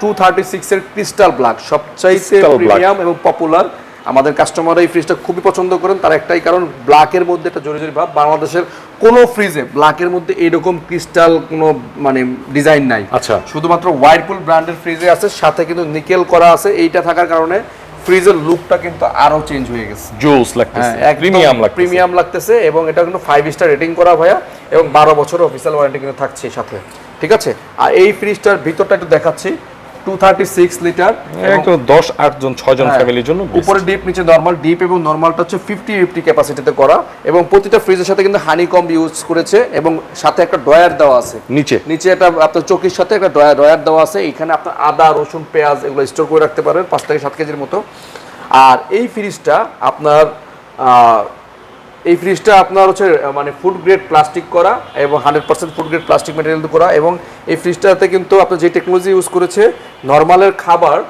Two thirty six এর crystal black সবচাইতে premium এবং পপুলার আমাদের কাস্টমাররা এই ফ্রিজটা খুবই পছন্দ করেন তার একটাই কারণ ব্ল্যাকের মধ্যে একটা জোরে জোরে ভাব। বাংলাদেশের কোনো ফ্রিজে ব্ল্যাকের মধ্যে ক্রিস্টাল কোনো মানে ডিজাইন নাই। আচ্ছা। শুধুমাত্র ওয়াইরপুল ব্র্যান্ডের ফ্রিজে আছে সাথে কিন্তু নিকেল করা আছে। এইটা থাকার কারণে ফ্রিজের লুকটা কিন্তু আরও চেঞ্জ হয়ে গেছে। জুস লাগতেছে। প্রিমিয়াম লাগতেছে। প্রিমিয়াম লাগতেছে এবং এটা কিন্তু ফাইভ স্টার রেটিং করা ভাইয়া এবং বারো বছর অফিসিয়াল ওয়ারেন্টি কিন্তু থাকছে সাথে। ঠিক আছে? আর এই ফ্রিজটার ভিতরটা একটু দেখাচ্ছি। টু থার্টি সিক্স লিটার একদম দশ আট জন ছয় জন ফ্যামিলির জন্য উপরে ডিপ নিচে নর্মাল ডিপ এবং নর্মালটা হচ্ছে ফিফটি ফিফটি ক্যাপাসিটিতে করা এবং প্রতিটা ফ্রিজের সাথে কিন্তু হানি কম ইউজ করেছে এবং সাথে একটা ড্রয়ার দেওয়া আছে। নিচে? নিচে একটা আপনার চৌকির সাথে একটা ড্রয়ার ড্রয়ার দেওয়া আছে। এখানে আপনার আদা রসুন পেঁয়াজ এগুলো স্টোর করে রাখতে পারবেন পাঁচ থেকে সাত কেজির মতো। আর এই ফ্রিজটা আপনার আহ, এই ফ্রিজটা আপনার হচ্ছে মানে ফুড গ্রেড প্লাস্টিক করা এবং hundred percent food grade plastic material করা এবং এই ফ্রিজটাতে কিন্তু আপনার যে টেকনোলজি ইউজ করেছে নর্মালের খাবার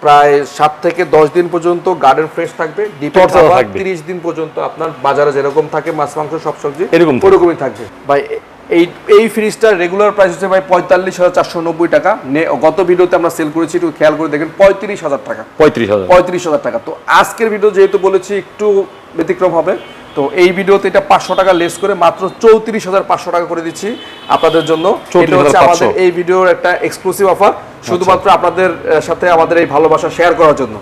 প্রায় সাত থেকে দশ দিন পর্যন্ত গার্ডেন ফ্রেশ থাকবে। তিরিশ দিন পর্যন্ত আপনার বাজারে যেরকম থাকে মাছ মাংস সব সবজি এরকম ওরকমই থাকবে। ভাই এই এই ফ্রিজটার রেগুলার প্রাইস হচ্ছে ভাই পঁয়তাল্লিশ হাজার চারশো নব্বই টাকা। নে- গত ভিডিওতে আমরা সেল করেছি একটু খেয়াল করে দেখেন পঁয়ত্রিশ হাজার টাকা। পঁয়ত্রিশ হাজার। পঁয়ত্রিশ হাজার টাকা। তো আজকের ভিডিও যেহেতু বলেছি একটু ব্যতিক্রম হবে। তো এই ভিডিওতে এটা পাঁচশো টাকা লেস করে মাত্র চৌত্রিশ হাজার পাঁচশো টাকা করে দিচ্ছি আপনাদের জন্য। এটা হচ্ছে আমাদের এই ভিডিওর একটা এক্সক্লুসিভ অফার শুধুমাত্র আপনাদের সাথে আমাদের এই ভালোবাসা শেয়ার করার জন্য।